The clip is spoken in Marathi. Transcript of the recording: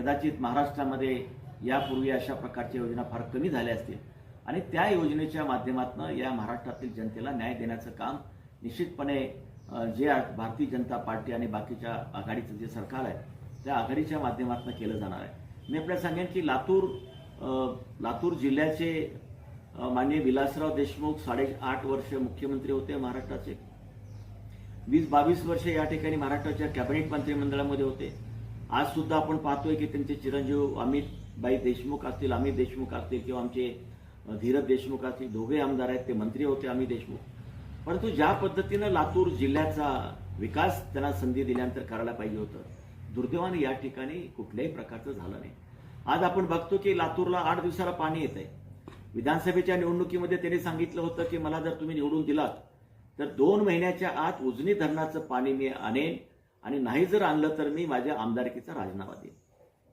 कदाचित महाराष्ट्रामध्ये यापूर्वी अशा प्रकारच्या योजना फार कमी झाल्या असतील. आणि त्या योजनेच्या माध्यमातून या महाराष्ट्रातील जनतेला न्याय देण्याचं काम निश्चितपणे जे भारतीय जनता पार्टी आणि बाकीच्या आघाडीचं जे सरकार आहे त्या आघाडीच्या माध्यमातून केलं जाणार आहे. मी आपल्याला सांगेन की लातूर लातूर जिल्ह्याचे माननीय विलासराव देशमुख साडेआठ वर्ष मुख्यमंत्री होते महाराष्ट्राचे. वीस बावीस वर्ष या ठिकाणी महाराष्ट्राच्या कॅबिनेट मंत्रिमंडळामध्ये होते. आज सुद्धा आपण पाहतोय की त्यांचे चिरंजीव अमित बाई देशमुख असतील अमित देशमुख असतील किंवा आमचे धीरज देशमुख असतील दोघे आमदार आहेत ते मंत्री होते अमित देशमुख. परंतु ज्या पद्धतीनं लातूर जिल्ह्याचा विकास त्यांना संधी दिल्यानंतर करायला पाहिजे होतं दुर्दैवाने या ठिकाणी कुठल्याही प्रकारचं झालं नाही. आज आपण बघतो की लातूरला आठ दिवसाला पाणी येत आहे विधानसभेच्या निवडणुकीमध्ये त्यांनी सांगितलं होतं की मला जर तुम्ही निवडून दिलात तर दोन महिन्याच्या आत उजनी धरणाचं पाणी मी आणेन आणि नाही जर आणलं तर मी माझ्या आमदारकीचा राजीनामा देईन.